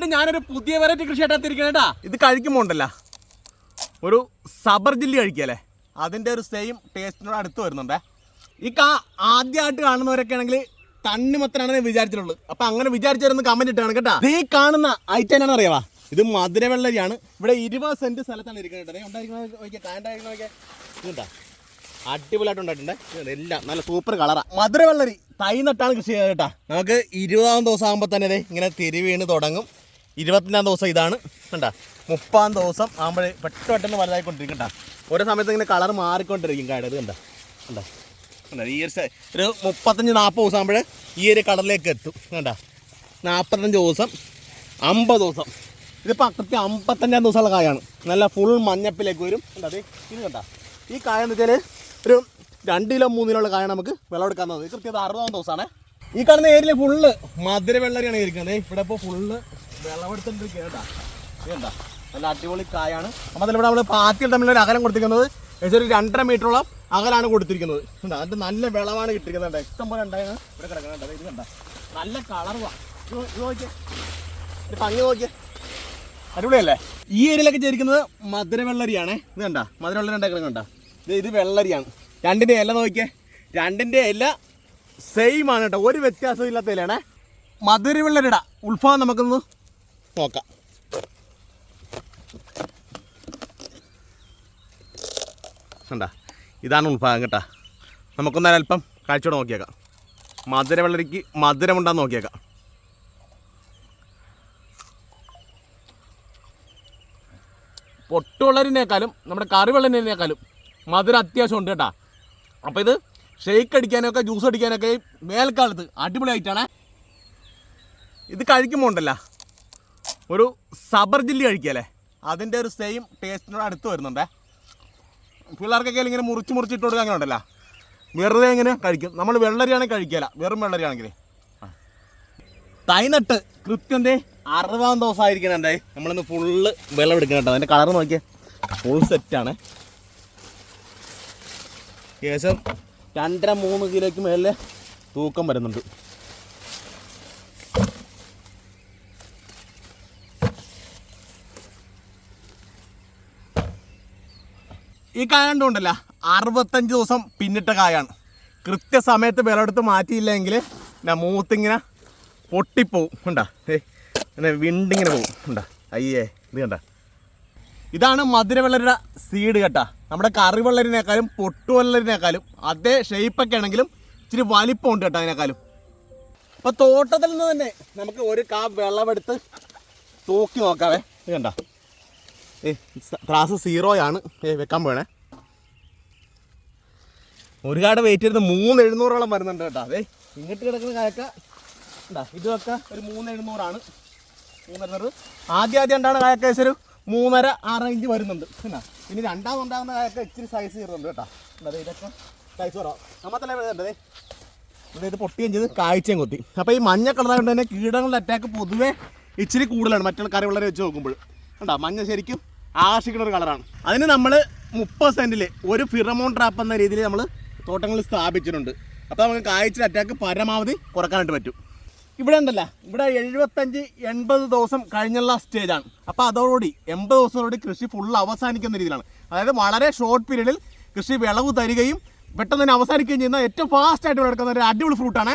വീണ്ടും ഞാനൊരു പുതിയ വെറൈറ്റി കൃഷി ആയിട്ടാ ഇത് കഴിക്കുമ്പോൾ ഉണ്ടല്ല. ഒരു സബർ ജില്ലി കഴിക്കല്ലേ അതിന്റെ ഒരു സെയിം ടേസ്റ്റിനോട് അടുത്ത് വരുന്നുണ്ടേ. ഈ കാ ആദ്യമായിട്ട് കാണുന്നവരൊക്കെ ആണെങ്കിൽ തണ്ണിമത്തനാണെന്ന് വിചാരിച്ചിട്ടുള്ളൂ. അപ്പൊ അങ്ങനെ വിചാരിച്ചിരുന്ന് കമന്റ് ഇട്ടാണ് കേട്ടോ. ഇത് ഈ കാണുന്ന ഐറ്റം എന്നാണ് അറിയാവാ? ഇത് മധുരവെള്ളരിയാണ്. ഇവിടെ ഇരുപത് സെന്റ് സ്ഥലത്താണ് ഇരിക്കുന്നത് കേട്ടോ. അടിപൊളിയായിട്ട് ഉണ്ടായിട്ടുണ്ട്. എല്ലാം നല്ല സൂപ്പർ കളറാ മധുരവെള്ളരി തൈ നട്ടാണ് കൃഷി ചെയ്യുന്നത് കേട്ടാ. നമുക്ക് ഇരുപതാം ദിവസം ആകുമ്പോൾ തന്നെ ഇങ്ങനെ തിരി വീണ് തുടങ്ങും. ഇരുപത്തിനാം ദിവസം ഇതാണ്. കണ്ടാ? മുപ്പാം ദിവസം ആകുമ്പോൾ പെട്ടെന്ന് പെട്ടെന്ന് വലുതായിക്കൊണ്ടിരിക്കും കേട്ടോ ഓരോ സമയത്ത് ഇങ്ങനെ കളർ മാറിക്കൊണ്ടിരിക്കും കാടത് കണ്ട? കണ്ട? ഈ ഒരു മുപ്പത്തഞ്ച് നാൽപ്പത് ദിവസം ആകുമ്പോൾ ഈ ഒരു കളറിലേക്ക് എത്തും. കണ്ട? നാൽപ്പത്തഞ്ച് ദിവസം അമ്പത് ദിവസം. ഇതിപ്പോൾ അക്കത്തി അമ്പത്തഞ്ചാം ദിവസമുള്ള കായാണ്. നല്ല ഫുൾ മഞ്ഞപ്പിലേക്ക് വരും. കണ്ടത് ഇത് കണ്ട? ഈ കായ എന്ന് വെച്ചാൽ ഒരു രണ്ട് കിലോ മൂന്ന് കിലോ ഉള്ള കായ നമുക്ക് വിളവെടുക്കാൻ തോന്നുന്നത് ഇത് കൃത്യം ഇത് അറുപതാം ദിവസമാണ്. ഈ കാണുന്ന ഏരിയ ഫുള്ള് മധുര വെള്ളരിയാണ് ഇരിക്കുന്നത് ഇവിടെ ഇപ്പോൾ ഫുള്ള് നല്ല അടിപൊളി കായാണ്. അപ്പോൾ അതിലിവിടെ നമ്മൾ പാത്തികൾ തമ്മിലൊരു അകലം കൊടുത്തിരിക്കുന്നത്. ഏകദേശം ഒരു രണ്ടര മീറ്ററോളം അകലാണ് കൊടുത്തിരിക്കുന്നത്. അതിന്റെ നല്ല വിളവാണ് കിട്ടിയിരിക്കുന്നത് കണ്ടോ? ഇഷ്ടം പോലെ ഇവിടെ ഇത് കണ്ട? നല്ല കളറുവാ. ഇത് നോക്കിയേ. അടിപൊളിയല്ലേ? ഈ ഏരിയയിലൊക്കെ ചേരിക്കുന്നത് മധുരവെള്ളരിയാണ്. ഇത് കണ്ട? മധുര വെള്ളരി ഉണ്ടാക്കുന്നത് കണ്ട? ഇത് ഇത് വെള്ളരിയാണ്. രണ്ടിന്റെ ഇല നോക്കിയേ. രണ്ടിന്റെ ഇല സെയിം ആണ് കേട്ടോ. ഒരു വ്യത്യാസവും ഇല്ലാത്ത ഇലയാണേ. മധുരവെള്ളരിയുടെ ഉത്ഭവം നമുക്കൊന്ന് നോക്കാം. കണ്ട? ഇതാണ് ഉൾഭാഗം കേട്ടാ. നമുക്കൊന്ന് അല്പം കാഴ്ചയോടെ നോക്കിയേക്കാം. മധുര വെള്ളരിക്ക് മധുരമുണ്ടാന്ന് നോക്കിയേക്കാം. പൊട്ടുവെള്ളരിനേക്കാളും നമ്മുടെ കറിവെള്ളരിനേക്കാളും മധുരം അത്യാവശ്യം ഉണ്ട് കേട്ടാ. അപ്പോൾ ഇത് ഷെയ്ക്ക് അടിക്കാനൊക്കെ ജ്യൂസ് അടിക്കാനൊക്കെ മേൽക്കാലത്ത് അടിപൊളിയായിട്ടാണ്. ഇത് കഴിക്കുമ്പോൾ ഉണ്ടല്ല. ഒരു സബർ ജില്ലി കഴിക്കല്ലേ അതിന്റെ ഒരു സെയിം ടേസ്റ്റിനോട് അടുത്ത് വരുന്നുണ്ടേ. പിള്ളേർക്കൊക്കെ ഇങ്ങനെ മുറിച്ച് മുറിച്ചിട്ട് കൊടുക്കുക അങ്ങനെ ഉണ്ടല്ലോ വെറുതെ ഇങ്ങനെ കഴിക്കും. നമ്മൾ വെള്ളരിയാണെങ്കിൽ കഴിക്കില്ല വെറും വെള്ളരിയാണെങ്കിൽ തൈനട്ട് കൃത്യം ദേ അറുപതാം ദിവസം ആയിരിക്കണം നമ്മളിന്ന് ഫുള്ള് വെള്ളം എടുക്കണം അതിന്റെ കളർ നോക്കിയേ. ഫുൾ സെറ്റാണ് ഏകദേശം രണ്ടര മൂന്ന് കിലോയ്ക്ക് മേലെ തൂക്കം വരുന്നുണ്ട്. ഈ കായ കണ്ടുകൊണ്ടല്ല? അറുപത്തഞ്ച് ദിവസം പിന്നിട്ട കായാണ്. കൃത്യസമയത്ത് വിളവെടുത്ത് മാറ്റിയില്ലെങ്കിൽ ഞാൻ മൂത്തിങ്ങനെ പൊട്ടിപ്പോവും. ഉണ്ടാ ഏ വിണ്ടിങ്ങനെ പോവും. ഉണ്ടാ അയ്യേ ഇത് കണ്ട? ഇതാണ് മധുരവെള്ളരുടെ സീഡ് കേട്ടാ. നമ്മുടെ കറി കറിവെള്ളരിനേക്കാളും പൊട്ടുവെള്ളരിനേക്കാളും അതേ ഷേപ്പൊക്കെ ആണെങ്കിലും ഇച്ചിരി വലിപ്പമുണ്ട് കേട്ടോ അതിനേക്കാളും. അപ്പോൾ തോട്ടത്തിൽ നിന്ന് തന്നെ നമുക്ക് ഒരു കാ വെള്ളമെടുത്ത് തൂക്കി നോക്കാവേ. ഇത് കണ്ട? ഏ ക്ലാസ് സീറോയാണ്. ഏ വെക്കാൻ പോണേ. ഒരു കാട് വെയിറ്റ് ചെയ്ത് മൂന്ന് എഴുന്നൂറോളം വരുന്നുണ്ട് കേട്ടോ. അതെ ഇങ്ങോട്ട് കിടക്കുന്ന കായക്ക ഉണ്ടാ ഇതൊക്കെ ഒരു മൂന്ന് എഴുന്നൂറാണ്. മൂന്നര ആദ്യം ആദ്യം ഉണ്ടാകുന്ന കായക്ക ഒരു മൂന്നര ആറ് ഇഞ്ച് വരുന്നുണ്ട്. പിന്നെ ഇനി രണ്ടാമത് ഉണ്ടാകുന്ന കായക്ക ഇച്ചിരി സൈസ് കയറുന്നുണ്ട് കേട്ടോ. ഇതൊക്കെ സൈസ് കുറവാണ് നമ്മത്തല്ലേ വരുന്നുണ്ടേ ഇത് പൊട്ടിയും ചെയ്ത് കാഴ്ചയും കൊത്തി. അപ്പോൾ ഈ മഞ്ഞ കളറായതുകൊണ്ട് തന്നെ കീടങ്ങളുടെ അറ്റാക്ക് പൊതുവേ ഇച്ചിരി കൂടുതലാണ്. മറ്റുള്ള കറിവെള്ളരെ വെച്ച് നോക്കുമ്പോൾ. കണ്ടോ? മഞ്ഞ ശരിക്കും ആകർഷിക്കുന്ന ഒരു കളറാണ്. അതിന് നമ്മൾ മുപ്പത് സെന്റിൽ ഒരു ഫിറമോൺ ട്രാപ്പ് എന്ന രീതിയിൽ നമ്മൾ തോട്ടങ്ങളിൽ സ്ഥാപിച്ചിട്ടുണ്ട്. അപ്പോൾ നമുക്ക് കായ്ച്ചിൽ അറ്റാക്ക് പരമാവധി കുറക്കാനായിട്ട് പറ്റും. ഇവിടെ ഉണ്ടല്ല ഇവിടെ എഴുപത്തഞ്ച് എൺപത് ദിവസം കഴിഞ്ഞുള്ള സ്റ്റേജാണ് അപ്പോൾ അതോടുകൂടി എൺപത് ദിവസത്തോടുകൂടി കൃഷി ഫുൾ അവസാനിക്കുന്ന രീതിയിലാണ്. അതായത് വളരെ ഷോർട്ട് പീരീഡിൽ കൃഷി വിളവ് തരികയും പെട്ടെന്ന് തന്നെ അവസാനിക്കുകയും ചെയ്യുന്ന ഏറ്റവും ഫാസ്റ്റായിട്ട് വിളക്കുന്ന ഒരു അടിപൊളി ഫ്രൂട്ടാണ്